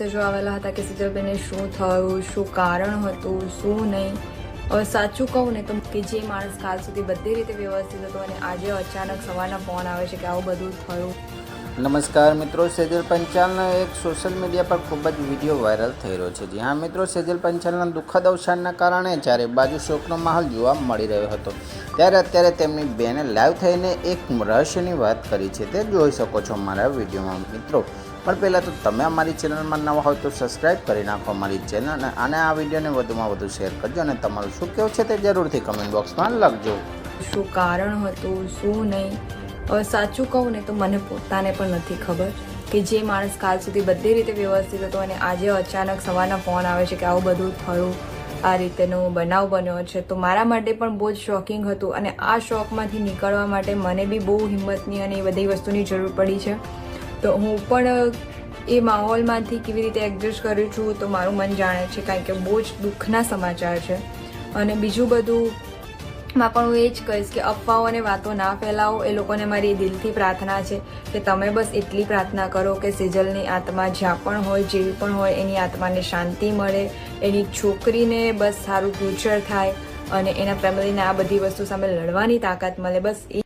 મેસેજો આવેલા હતા કે સિજલબેને શું થયું, શું કારણ હતું, શું નહીં? હવે સાચું કહું ને તો કે જે માણસ કાલ સુધી બધી રીતે વ્યવસ્થિત હતો અને આજે અચાનક સવારના ફોન આવે છે કે આવું બધું થયું. નમસ્કાર મિત્રો, સેજલ પંચાલનો એક સોશિયલ મીડિયા પર ખૂબ જ વીડિયો વાયરલ થઈ રહ્યો છે. જી હા મિત્રો, સેજલ પંચાલના દુઃખદ અવસાનના કારણે ચારે બાજુ શોકનો માહોલ જોવા મળી રહ્યો હતો, ત્યારે અત્યારે તેમની બેને લાઈવ થઈને એક રહસ્યની વાત કરી છે. તે જોઈ શકો છો મારા વિડીયોમાં મિત્રો. પણ પહેલાં તો તમે અમારી ચેનલમાં નવા હોય તો સબસ્ક્રાઈબ કરી નાખો અમારી ચેનલ અને આ વિડીયોને વધુમાં વધુ શેર કરજો અને તમારું શું કહેવું છે તે જરૂરથી કમેન્ટ બોક્સમાં લખજો. શું કારણ હતું, શું નહીં? હવે સાચું કહું ને તો મને પોતાને પણ નથી ખબર કે જે માણસ કાલ સુધી બધી રીતે વ્યવસ્થિત હતો અને આજે અચાનક સવારના ફોન આવે છે કે આવું બધું થયું, આ રીતેનો બનાવ બન્યો છે, તો મારા માટે પણ બહુ જ શોકિંગ હતું અને આ શોકમાંથી નીકળવા માટે મને બી બહુ હિંમતની અને એ બધી વસ્તુની જરૂર પડી છે. તો હું પણ એ માહોલમાંથી કેવી રીતે એડજસ્ટ કરું છું તો મારું મન જાણે છે કારણ કે બહુ જ દુઃખના સમાચાર છે. અને બીજું બધું, માં પણ હું એ જ કહીશ કે અફવાઓ અને વાતો ના ફેલાવો એ લોકોને મારી દિલથી પ્રાર્થના છે કે તમે બસ એટલી પ્રાર્થના કરો કે સિજલની આત્મા જ્યાં પણ હોય, જેવી પણ હોય, એની આત્માને શાંતિ મળે, એની છોકરીને બસ સારું ફ્યુચર થાય અને એના ફેમિલીને આ બધી વસ્તુ સામે લડવાની તાકાત મળે, બસ એ